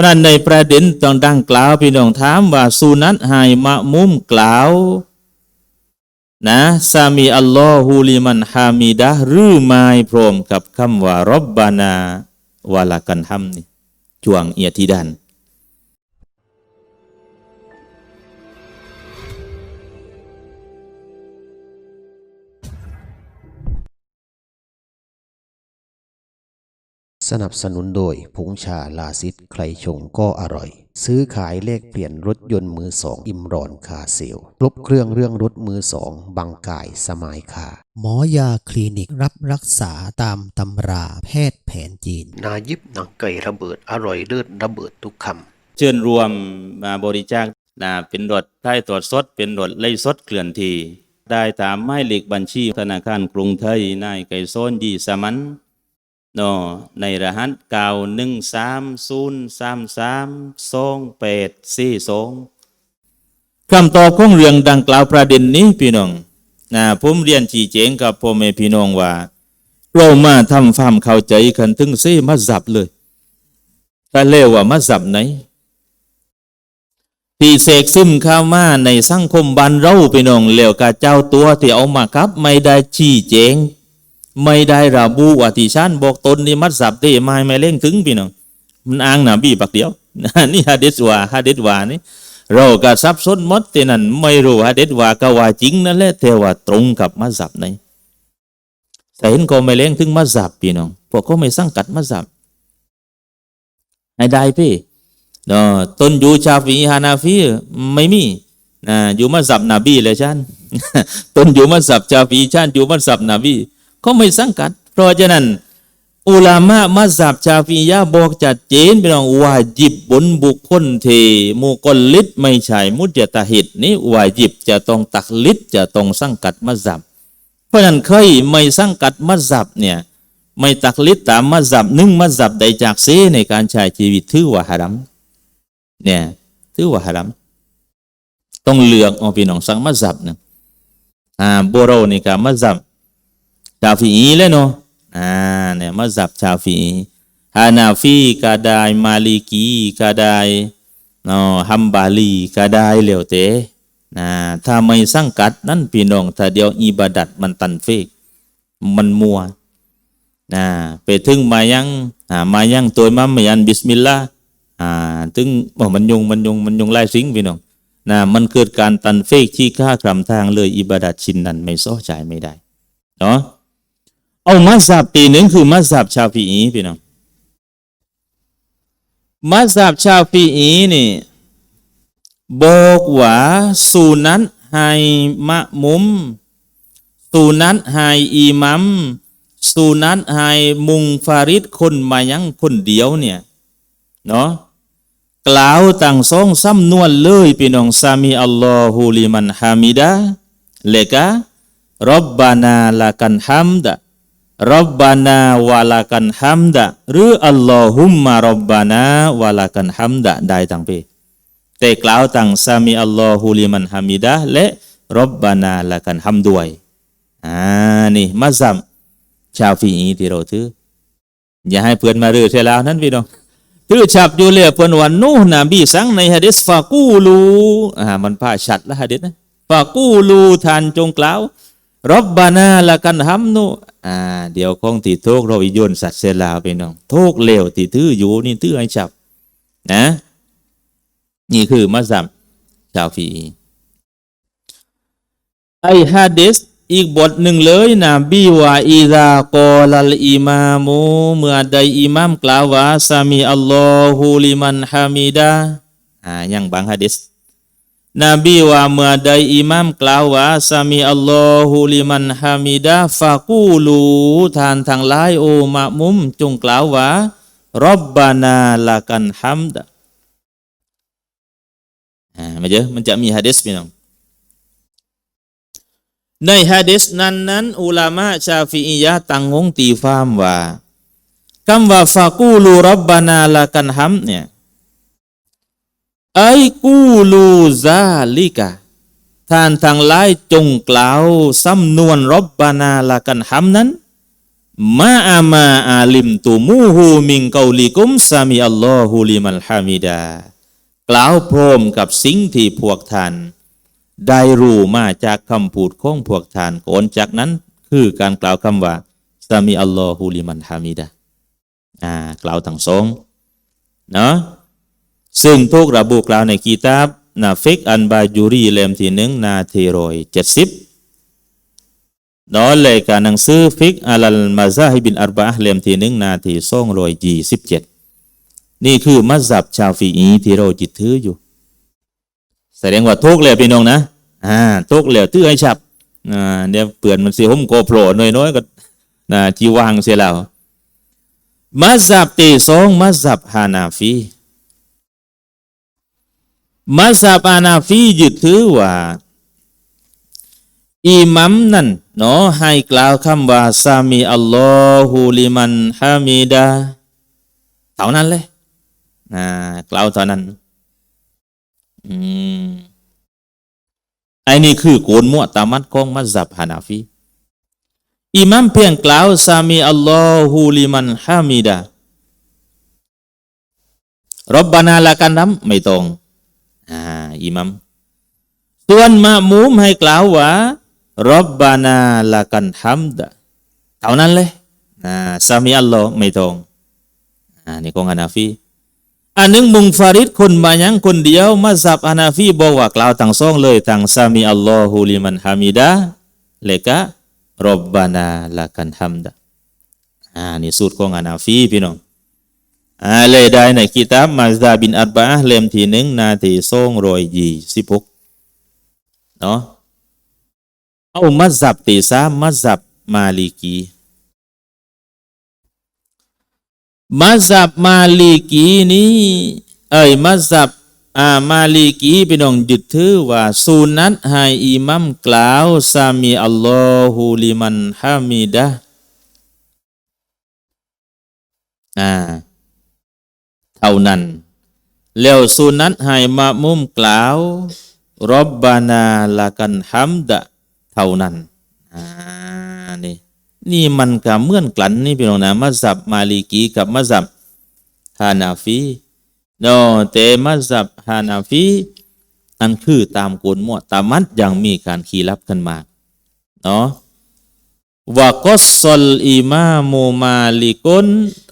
พราะนั้นในประเด็นต้องดังกล่าวพี่น้องถามว่าสุนัตให้มะมุมกล่าว นะสามีอัลลอฮูลิมันฮามิดะหรือไม่พร้อมกับคำว่ารบบานาวาลากันทำนี่จวงเอียทีดัน สนับสนุนโดยผงชาลาซิดใครชงก็อร่อย ซื้อขายเลขเปลี่ยนรถยนต์มือสองอิมรอนคาเซลครบเครื่องเรื่องรถมือสองบางกายสมายคาหมอยาคลินิกรับรักษาตามตำราแพทย์แผนจีน นายิบหนังไก่ระเบิดอร่อยเลิศระเบิดทุกคำเชิญรวมมาบริจาคนะเป็นรถได้ตรวจสดเป็นรถไล่สดเคลื่อนที่ได้ตามหมายเลขบัญชีธนาคารกรุงไทยนายไก่โซนยีสมัน เนาะในรหัสเก้าหนึ่งสามศูนย์สามสามสองแปดสี่สองคำตอบของเรื่องดังกล่าวประเด็นนี้พี่น้องนะผมเรียนชี้แจงกับพ่อแม่พี่น้องว่า เรามาทำความเข้าใจกันถึงเสมัสับเลยแต่เรียว่ามัสับไหนที่เสกซึมข้ามาในสังคมบ้านเราพี่น้องเลวกับเจ้าตัวที่เอามาครับ ไม่ได้ชี้แจง ไม่ได้ระบุว่าที่ฉันบอกตนนี่มัดสับที่ไม่ไม่เล่งถึงพี่น้องมันอ้างหนาบีปักเดียวนี่ฮะดิษว่าฮะดิษว่านี่เราก็ซับซ้อนมดที่นั่นไม่รู้ฮะดิษว่าก็ว่าจริงนั่นแหละแต่ว่าตรงกับมัดสับไหนแต่เห็นก็ไม่เล่งถึงมัดสับพี่น้องพวกเขาไม่สังกัดมัดสับให้ได้พี่เนาะต้นอยู่ชาฟีฮานาฟีไม่มีนะอยู่มัสยิดนบีเลยฉันต้นอยู่มัสยิดชาฟีฉันอยู่มัสยิดนบี เขาไม่สังกัด เพราะฉะนั้น อุลามะมัสยิดชาฟียะบอกจัดเจนเป็นองวาจิบบนบุคคลเทมุกลลิดไม่ใช่มุจตะหิดนี่วาจิบจะต้องตักลิดจะต้องสังกัดมัสยิดเพราะฉะนั้นเคยไม่สังกัดมัสยิดเนี่ยไม่ตักลิดตามมัสยิดหนึ่งมัสยิดใดจากเสในการใช้ชีวิตถือว่าหารัมเนี่ยถือว่าฮารัมต้องเลือกเอาพี่น้องสังมัซับนะอ่าโบโรนี่ก็มัซับ ชาฟีอีเลยเนาะอ่าเนี่ยมัซับชาฟีอีฮานาฟีก็ไดมาลิกีก็ไดเนาะฮัมบาลีก็ไดเหลวเตนะถ้าไม่สังกัดนั่นพี่น้องถ้าเดียวอิบาดัดมันตันเฟกมันมัวนะไปถึงมายังอ่ามายังตัวมัมมายันบิสมิลลาห์อ่าถึงบอกมันยงมันยงมันยงไล่สิงพี่น้องนะมันเกิดการตันเฟกที่ค่าคำทางเลยอิบาดัดชินนั้นไม่ซ้อใจไม่ได้เนาะ เอามัสยิดปีหนึ่งคือมัสยิดชาฟีอีพี่น้องมัสยิดชาฟีอีนี่บอกว่าสุนัตให้มะมุมสุนัตให้อิมัมสุนัตให้มุงฟาริดคนมายังคนเดียวเนี่ยเนาะกล่าวต่างสองสำนวนเลยพี่น้องสามีอัลลอฮุลิมันฮามิดะเลกะรับบานาลากันฮัมดะ รับบานาวาลากันฮัมดะหรืออัลลอฮุมมารับบานาวาลากันฮัมดะได้ทั้งปีแต่กล่าวต่างสามีอัลลอฮุลิมันฮามิดะและรับบานาลากันฮัมด้วยอ่านี่มัซัมชาวฟีอีที่เราถืออย่าให้เพื่อนมาเรือเสียแล้วนั้นพี่น้องถือฉับอยู่เลยเพิ่อนว่านูห์นบีสังในหะดีษฟากูลูอ่ามันพาชัดละหะดีษนะฟากูลูทานจงกล่าวรับบานาละกันฮัมนุ อ่าเดี๋ยวคงติโทกเราอีโยนสัตว์เสลาไปน้องโทกเลวติถืออยู่นี่ถือให้ฉับนะ นี่คือมัสยิดชาวฟีไอฮะดีษอีกบทหนึ่งเลยนะบีวาอีซากอลลอิมามูเมื่อใดอิมามกล่าวว่าสามีอัลลอฮุลิมันฮามิดะอ่ายังบางฮะดิษนบีว่าเมื่อ ใดอิมามกล่าวว่าสามีอัลลอฮุลิมันฮามิดะฟากูลูทานทั้งหลายโอมะมุมจงกล่าวว่ารับบานาลากันฮัมดะอ่ามาเจอมันจะมีฮะดิษพี่น้องในฮะดิษนั้นนั้นอุลามะชาฟีอียะห์ตั้งงงตีฟามว่าคำว่าฟากูลูรับบานาละกันฮัมเนี่ย ไอ้กูลูซาลิกะท่านทั้งหลายจงกล่าวสำนวนรบบานาละกันฮัมนั้นมาอามาอาลิมตุมูฮูมิงเกาลิกุมซามีอัลลอฮุลิมัลฮามิดากล่าวพร้อมกับสิ่งที่พวกท่าน ได้รู้มาจากคำพูดของพวกท่านก่อนจากนั้นคือการกล่าวคำว่าซามีอัลลอฮุลิมันฮามิดาอ่ากล่าวทั้งสองเนาะ ซึ่งทุกระบุกล่าวในกีตาบนาฟิกอันบาจูรีเล่มที่หนึ่งนาทีรอยเจ็ดสิบนาะเลยการหนังสือฟิกอัลลมาซาฮิบินอัรบะห์เล่มที่หนึ่งนาทีสองรอยยี่สิบเจ็ดนี่คือมัสฮับชาวฟีอีที่เราจิตถืออยู่ แสดงว่าทุกข์เลยพี่น้องนะอ่าทุกข์เลยตื้อให้ฉับอ่าเดี๋ยวเปื่อนมันเสียหุ่มโกโผล่น้อยๆก็นะจีวางเสียแล้วมัสฮับที่สองมัสฮับฮานาฟี มัสฮับฮานาฟียึดถือว่าอิหมัมนั่นเนาะให้กล่าวคำว่าซามีอัลลอฮุลิมันฮามิดาเท่านั้นเลยอ่ากล่าวเท่านั้นอืมไอ้นี่คือโกนมัวตามัดของมัสฮับฮานาฟีอิหมัมเพียงกล่าวซามีอัลลอฮุลิมันฮามิดารับบานาละกันน้ำไม่ตรง อ่าอิหมัมส่วนมะมูมให้กล่าวว่ารับบานาละกันฮัมดะเท่านั้นเลยอ่าซามีอัลลอฮ์ไม่ตรงอ่านี่ของฮานาฟีอันนึงมุงฟาริดคนมายังคนเดียวมาซับอานาฟีบอกว่ากล่าวทั้งสองเลยทั้งซามีอัลลอฮุลิมันฮามิดะเลกะรบบานาละกันฮัมดะอ่านี่สูตรของอานาฟีพี่น้อง อ่าเลยได้ในกิตาบมาซาบินอับบะเล่มที่หนึ่งนาทีสองรอยยี่สิบหกเนาะเอามัสซับตีสามมัสซับมาลิกีมัสฮับมาลิกีนี้เอ้ยมัสฮับอามาลิกีพี่น้องยึดถือว่าสุนัตให้อิมัมกล่าวซามีอัลลอฮุลิมันฮามิดะอ่า เท่านั้น แล้วสุนัตให้มะมุมกล่าวรับบานาละกันฮัมดะเท่านั้นอ่านี่นี่มันก็เมื่อนกลันนี่พี่น้องนะมัสับมาลิกีกับมัสับฮานาฟีเนาะแต่มัสับฮานาฟีนั่นคือตามกฎมั่วตามมัดยังมีการขีรับกันมาเนาะ วะกัสซลอิมามูมาลิกุน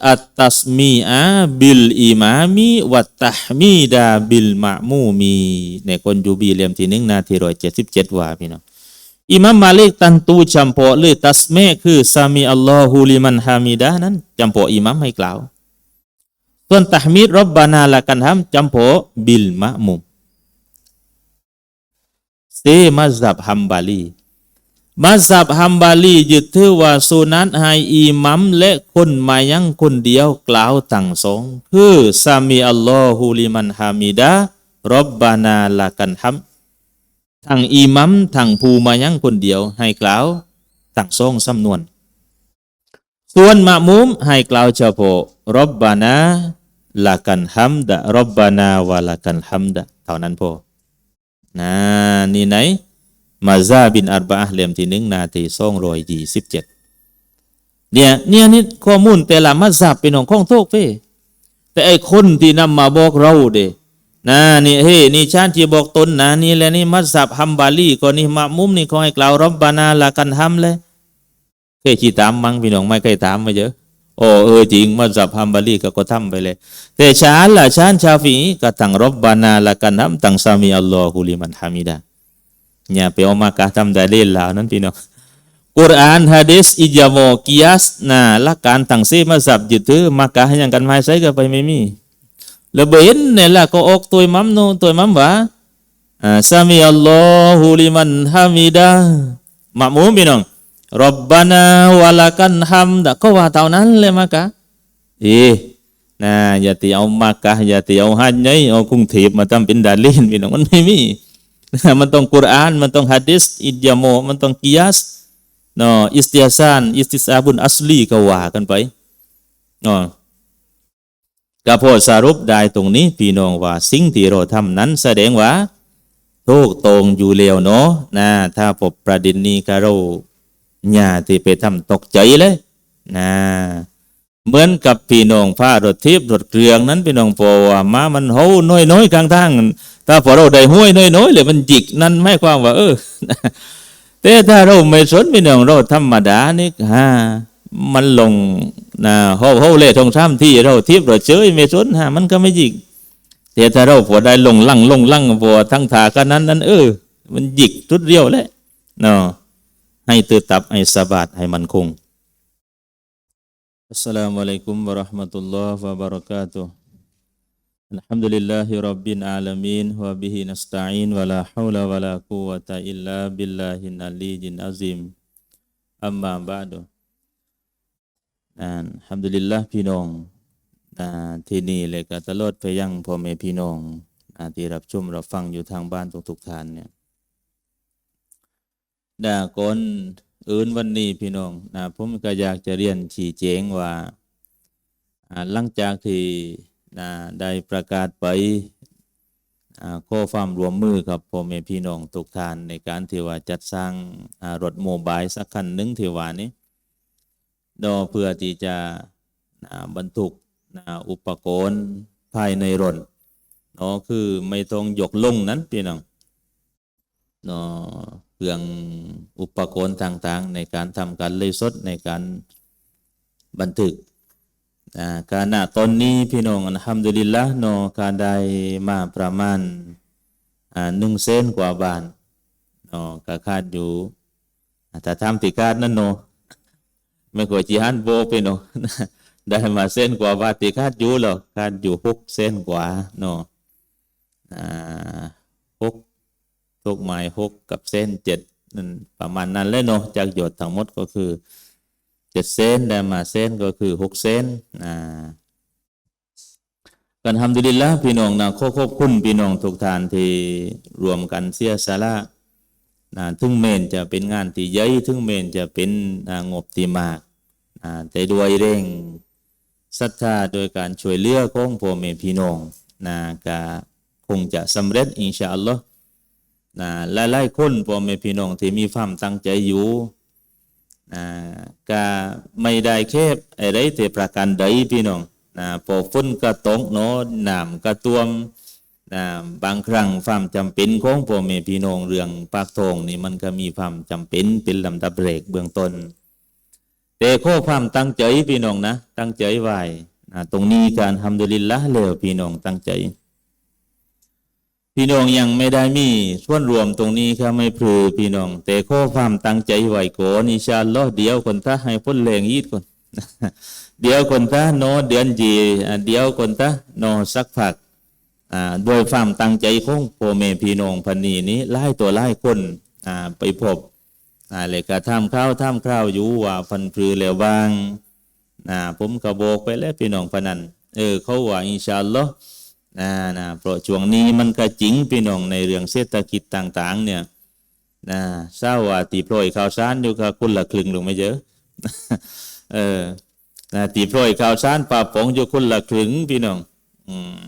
อัตตัสมีอาบิลอิมามีวัตตะมีดาบิลมะมูมีในคนยูบีเลียมที่หนึ่งนาทีร้อยเจ็ดสิบเจ็ดว่าพี่น้องอิมามมาลิกตันตูจำเพาะเลยตัสเมคือซามีอัลลอฮุลิมันฮามิดานั้นจำเพาะอิมามให้กล่าว ส่วนตะฮมีดรับบานาละกันฮัมจำเพาะบิลมะมุมเซมัซับฮัมบาลี มัซับฮัมบาลียึดถือว่าสุนัตให้อิมัมและคนมายังคนเดียวกล่าวตั้งสองคือซามีอัลลอฮุลิมันฮามิดารับบานาละกันฮัมทางอิมัมทางภูมายังคนเดียวให้กล่าวตั้งสองสำนวน ส่วนมะมุมให้กล่าวเฉพาะรบบานาละกันฮัมดะรบบานาวะละกันฮัมดะเท่านั้นพอนะนี่ไหน มาซาบินอัรบะห์เลมที่หนึ่งนาทีสองร้อยยี่สิบเจ็ดเนี่ยเนี่ยนี่ข้อมูลแต่ละมัสฮับเป็นของข้องโทกเฟ้แต่ไอคนที่นำมาบอกเราเด้นะนี่เฮ้นี่ชาติที่บอกตนนะนี่แหละนี่มัสฮับฮัมบาลีก็นี่มะมุมนี่เขาให้กล่าวรับบานาละกันฮัมเลยเคยชี้ตามมั้งพี่น้องไม่เคยถามมาเยอะโอ้เออจริงมัสฮับฮัมบาลีก็ก็ทำไปเลย แต่ชาลละชานชาฟีก็ตั้งรับบานาละกันฮัมตั้งซามีอัลลอฮุลิมันฮามิดา เนี่ยไปเอามากะทำได้เล่นแล้วนั้นพี่น้องกุรอานฮะดิษอิจามโมกิยัสนะหลักการตั้งซีมัสฮับยึดถือมากะยังกันไม่ใช่ก็ไปไม่มี Lebain ni lah ko ok tu imam nu tu imam ba. Ah, Sami Allahu liman hamidah. Makmum binong. Rabbana walakan hamda. Kau wa tahu nan le maka. Eh. Nah, jadi au Makkah, jadi au Hajj, au kung thiệp mà tâm bin dalil binongมันไ ม่มีมันต้องกุรอาน มันต้องฮะดิษอิดยาโมมันต้องกิยาสเนาะอิสติยาซานอิสติซาบุนอัสลีก็ว่ากันไปเนาะก็พอสรุปได้ตรงนี้พี่น้องว่าสิ่งที่เราทำนั้นแสดงว่าถูกตรงอยู่แล้วเนาะนะถ้าพบประเด็นนี้ก็เราญาที่ไปทำตกใจเลยนะเหมือนกับพี่น้องฟ้ารถทิพย์รถเครื่องนั้นพี่น้องพอว่ามามันเฮาน้อยน้อยๆกลางทาง ถ้าพอเราได้ห้วยน้อยๆเลยมันจิกนั่นไม่ความว่า เออ แต่ถ้าเราไม่สนพี่น้องเราธรรมดานี่ฮะมันลงนะเฮาเฮาเล่ทองช้ำที่เราทิพย์เราเฉยไม่สนฮะมันก็ไม่จิกแต่ถ้าเราพอได้ลงลั่งลงลั่งพอทั้งถากันนั้นนั้น เออ มันหยิกทุดเรียวแหละเนาะให้ตื่นตับให้สบาดให้มันคงอัสสลามุอะลัยกุมวะราะห์มะตุลลอฮ์วะบะเราะกาตุฮ์ الحمد لله رب العالمين وبه نستعين ولا حول ولا قوة إلا بالله العلي العظيم أما بعد นะฮัมดุลิลละพี่น้องนะที่นี่เลยก็ตลอดไปยังพ่อแม่พี่น้องนะที่รับชมเราฟังอยู่ทางบ้านทุกทุกทานเนี่ยนะก่อนอื่นวันนี้พี่น้องผมก็อยากจะเรียนชี้แจงว่าหลังจากที่ นะได้ประกาศไปข้อความรวมมือกับพ่อแม่พี่น้องทุกท่านในการที่ว่าจัดสร้างรถโมบายสักคันหนึ่งที่ว่านี้ดอเพื่อที่จะบรรทุกนะอุปกรณ์ภายในรถเนาะคือไม่ต้องยกลงนั้นพี่น้องเนาะเครื่องอุปกรณ์ต่างๆ ในการทำการเลยสดในการบันทึก อ่าการณตอนนี้พี่น้องอัลฮัมดุลิลละเนาะการได้มาประมาณอ่าหนึ่งเซนกว่าบาทเนาะก็คาดอยู่แต่ทำติการนั่นเนาะไม่กว่าจีฮันโบไปเนาะได้มาเส้นกว่าบาทที่คาดอยู่หรอคาดอยู่หกเส้นกว่าเนาะอ่าหกทุกไม้หกกับเส้นเจ็ดนั่นประมาณนั้นเลยเนาะจากหยดทั้งหมดก็คือ เจ็ดเส้นได้มาเส้นก็คือหกเส้นอ่ากันทำดีละพี่น้องนะขอขอบคุณพี่น้องทุกท่านที่รวมกันเสียสละนะถึงเมนจะเป็นงานที่ใหญ่ถึงเมนจะเป็นงบที่มากอ่าแต่ด้วยเร่งศรัทธาโดยการช่วยเหลือของพ่อแม่พี่น้องนะก็คงจะสำเร็จอินชาอัลลอฮ์นะหลายๆคนพ่อแม่พี่น้องที่มีความตั้งใจอยู่ นะก็ไม่ได้แค่อะไรแต่ประการใดพี่น้องนะพอฝนก็ตกเนาะน้ำก็ท่วมนะบางครั้งความจำเป็นของพ่อแม่พี่น้องเรื่องปากทองนี่มันก็มีความจำเป็นเป็นลำดับเรกเบื้องต้น แต่ข้อความตั้งใจพี่น้องนะ ตั้งใจไว้นะตรงนี้การทำดุลิลละแล้วพี่น้องตั้งใจ พี่น้องยังไม่ได้มีส่วนรวมตรงนี้ครับไม่พลือพี่น้อง แต่ข้อความตั้งใจไหว้ก่อนอิชาลอเดียวคนท่าให้พ้นแรงยีดก่อนเดี๋ยวคนท่าโนเดือนจีเดี๋ยวคนท่าโนสักผักอ่าโดยความตั้งใจของพ่อแม่พี่น้องพันนีนี้ไล่ตัวไล่คนอ่าไปพบอ่าเลยก็ทำข้าวทำข้าวอยู่ว่าฟันพลือแล้วบางผมก็บกไปแล้วพี่น้องพนันเออเขาว่าอินชาลอ นะนะเพราะช่วงนี้มันก็จริงพี่น้องในเรื่องเศรษฐกิจต่าง ๆ เนี่ยนะทราว่าตีโปรยข่าวสารอยู่กับคนละครึ่งลงไม่เยอะเออนะตีโปรยข่าวสารป่าปองอยู่คนละครึ่งพี่น้อง อืม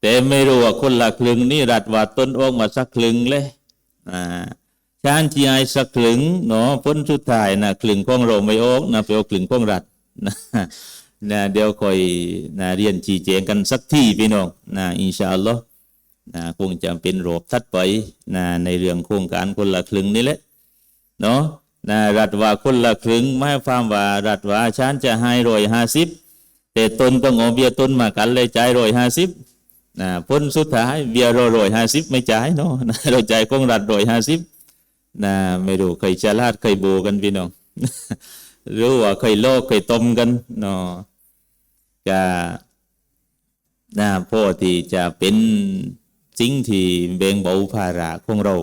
แต่ไม่รู้ว่าคนละครึ่งนี่รัฐว่าต้นโอกมาสักครึ่งเลยอ่าชานจีไอสักคลึงเนาะพ้นสุดท้ายนะคลึงข้องโรไม่ออกนะไปเอาคลึงข้องรัฐนะ นะเดี๋ยวคอยนะเรียนชี้แจงกันสักที่พี่น้องนะอินชาอัลลอฮ์นะคงจะเป็นโรบทัดไปนะในเรื่องโครงการคนละคลึงนี่แหละเนาะนะรัฐว่าคนละคลึงไม่ความว่ารัฐว่าชานจะให้รอยห้าสิบแต่ตนต้องเอาเบียต้นมากันเลยจ่ายรอยห้าสิบนะพ้นสุดท้ายเบียร์รอยห้าสิบไม่จ่ายเนาะนะเราจ่ายของรัฐรอยห้าสิบนะไม่รู้เคยฉลาดเคยโบกันพี่น้อง รู้ว่าเคยโลกเคยต้มกันเนาะจะนะพ่อที่จะเป็นสิ่งที่เบ่งเบาภาระของเรา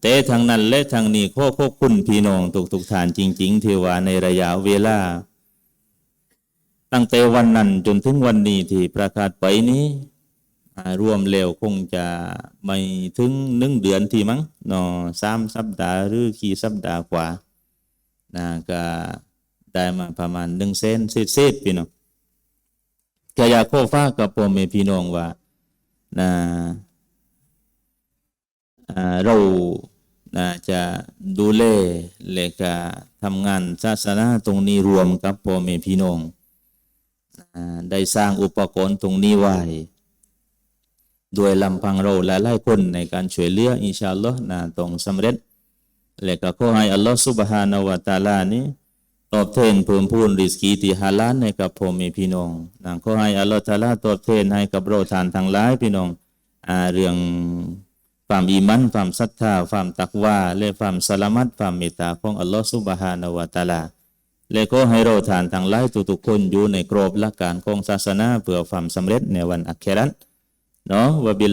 แต่ทางนั้นและทางนี้ข้อควบคุณพี่น้องทุกทุกๆท่านจริงๆทีว่าในระยะเวลา ตั้งแต่วันนั้นจนถึงวันนี้ที่ประกาศไปนี้รวมเร็วคงจะไม่ถึงหนึ่งเดือนที่มั้งเนาะสามสัปดาห์หรือกี่สัปดาห์กว่า นะก็ได้มาประมาณหนึ่งเซนเศษๆพี่น้องก็อยากขอฟ้ากับพ่อแม่พี่น้องว่านะอ่าเรานะจะดูแลและก็ทำงานศาสนาตรงนี้รวมกับพ่อแม่พี่น้องได้สร้างอุปกรณ์ตรงนี้ไว้ด้วยลำพังเราและหลายคนในการช่วยเหลืออินชาอัลลอฮ์นะต้องสำเร็จ และก็ขอให้อัลลอฮ์ซุบฮานาวะตาลานี้ตอบแทนเพิ่มพูนริสกีที่ฮาลาลให้กับพ่อแม่พี่น้องนะขอให้อัลลอฮ์ตาลาตอบแทนให้กับเราทานทั้งหลายพี่น้องอ่าเรื่องความอีมันความศรัทธาความตักวาและความสลามัตความเมตตาของอัลลอฮ์ซุบฮานาวะตาลาและก็ให้เราทานทั้งหลายทุกๆคนอยู่ในกรอบหลักการของศาสนาเพื่อความสำเร็จในวันอัครา ตเนาะวะบิ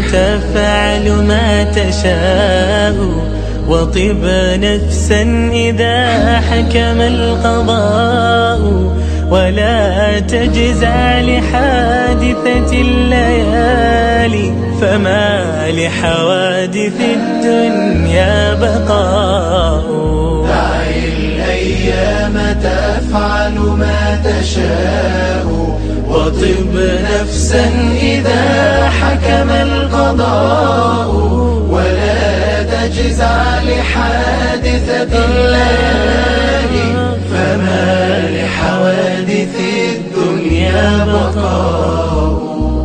تفعل ما تشاء وطب نفسا إذا حكم القضاء. ولا تجزع لحادثة الليالي فما لحوادث الدنيا بقاء. الأيام تفعل ما تشاء. وطب نفسا إذا حكم القضاء ولا تجزع لحادثة الليالي فما لحوادث الدنيا بقاء.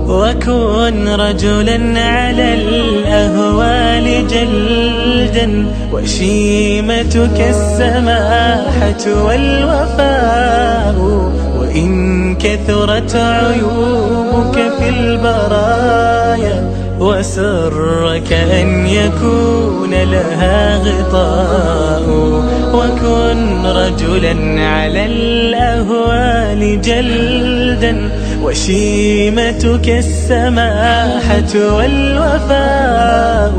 وكن رجلا على الأهوال جلدا وشيمتك السماحة والوفاء. وإن كثرت عيوبك في البرايا وسرك أن يكون لها غطاء وكن رجلا على الأهوال جلدا وشيمتك السماحة والوفاء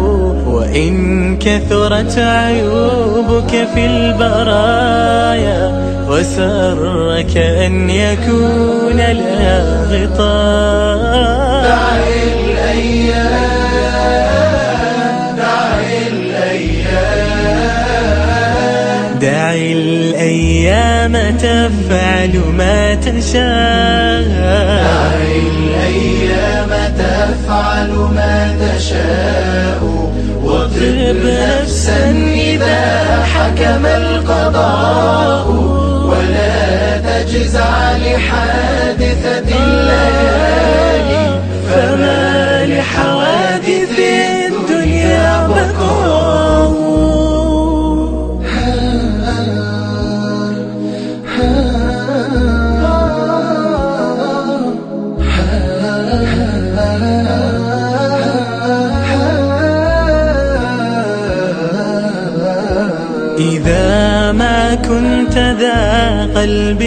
وإن كثرت عيوبك في البرايا وسرك أن يكون لها غطاء دعي الأيام الأيام الأيام تفعل ما تشاء. دعي الأيام تفعل ما تشاء واضرب نفسا إذا حكم القضاء. تجزع لحادثة الليالي فما لحوادث الدنيا بقاء إذا ما كنت ذا قلب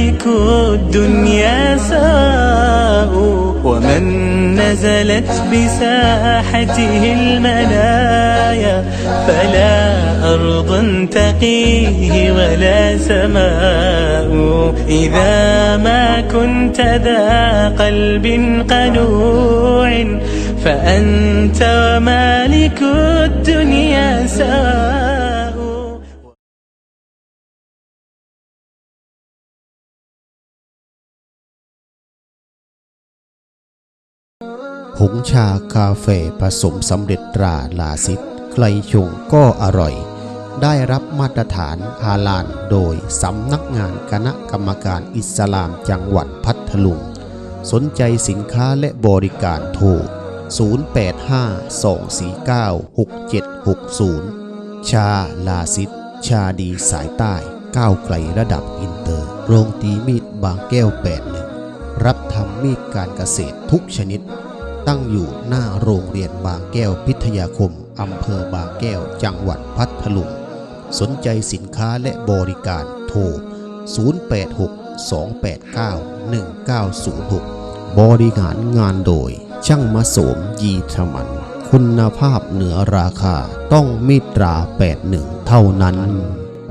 ومالك الدنيا سواء ومن نزلت بساحته المنايا فلا أرض تقيه ولا سماء. إذا ما كنت ذا قلب قنوع فأنت ومالك الدنيا سواء ผงชากาแฟผสมสำเร็จตราลาซิดใครชงก็อร่อย ได้รับมาตรฐานฮาลาลโดยสำนักงานคณะกรรมการอิสลามจังหวัดพัทลุง สนใจสินค้าและบริการโทร 0852496760 ชาลาซิดชาดีสายใต้ก้าวไกลระดับอินเตอร์ โรงตีมีดบางแก้ว81รับทำมีดการเกษตรทุกชนิด ตั้งอยู่หน้าโรงเรียนบางแก้วพิทยาคม อำเภอบางแก้ว จังหวัดพัทลุง สนใจสินค้าและบริการโทร 086 289 1906 บริหารงานโดย ช่างมาสมยีธมัน คุณภาพเหนือราคาต้องมิตรา 81 เท่านั้น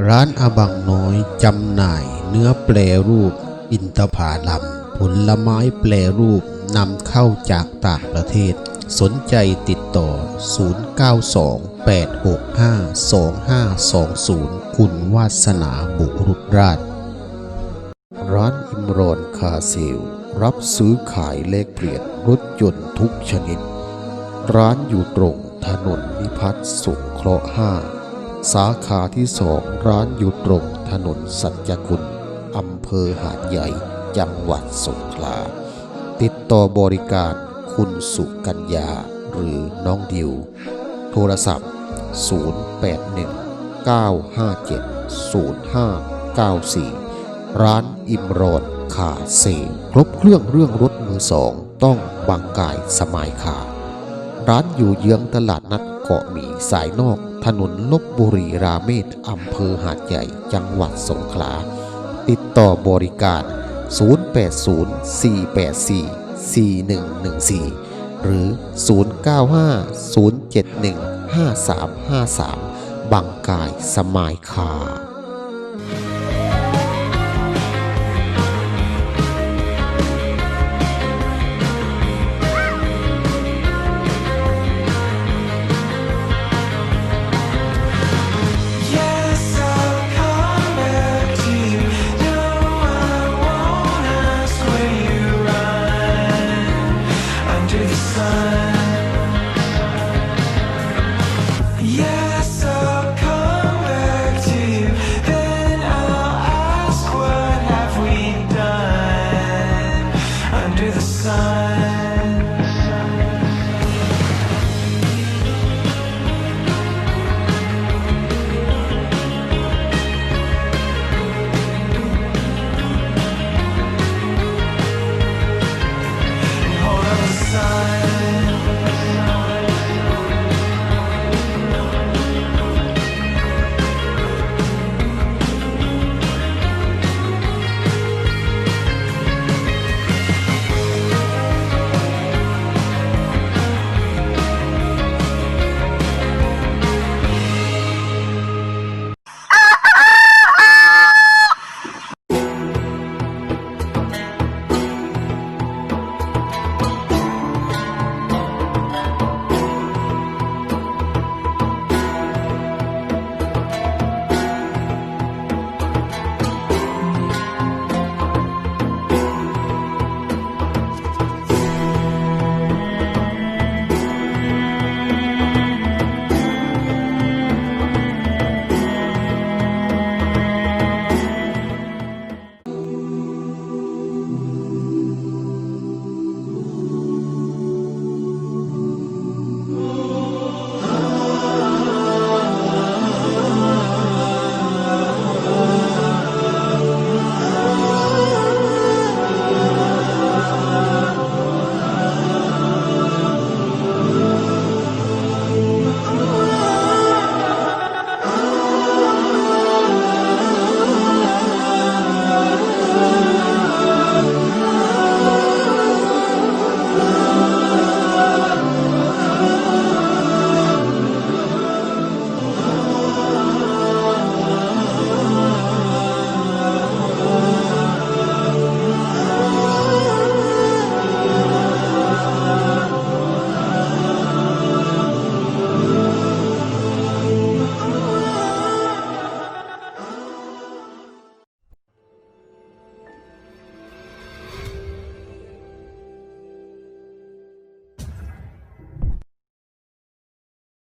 ร้านอบังน้อยจำหน่ายเนื้อแปรรูป อินทผลัมผลไม้แปรรูป นำเข้าจากต่างประเทศ สนใจติดต่อ 0928652520 คุณวาสนาบุรุษราช ร้านอิมรอนคาเซล รับซื้อขายเลขเปลี่ยนรถยนต์ทุกชนิด ร้านอยู่ตรงถนนนิพัฒน์สงเคราะห์5สาขาที่สองร้านอยู่ตรงถนนสัจจคุณอำเภอหาดใหญ่ จังหวัดสงขลา ติดต่อบริการคุณสุกัญญาหรือน้องดิว โทรศัพท์ 081 957 0594 ร้านอิมรอนคาเซลครบเครื่องเรื่องรถมือสอง ต้องบางกายสมายคาร้านอยู่เยื้องตลาดนัดเกาะหมีสายนอก ถนนลบบุรีราเมศอำเภอหาดใหญ่ จังหวัดสงขลา ติดต่อบริการ 080-484-4114 หรือ 095-071-5353 บางกายสมายคา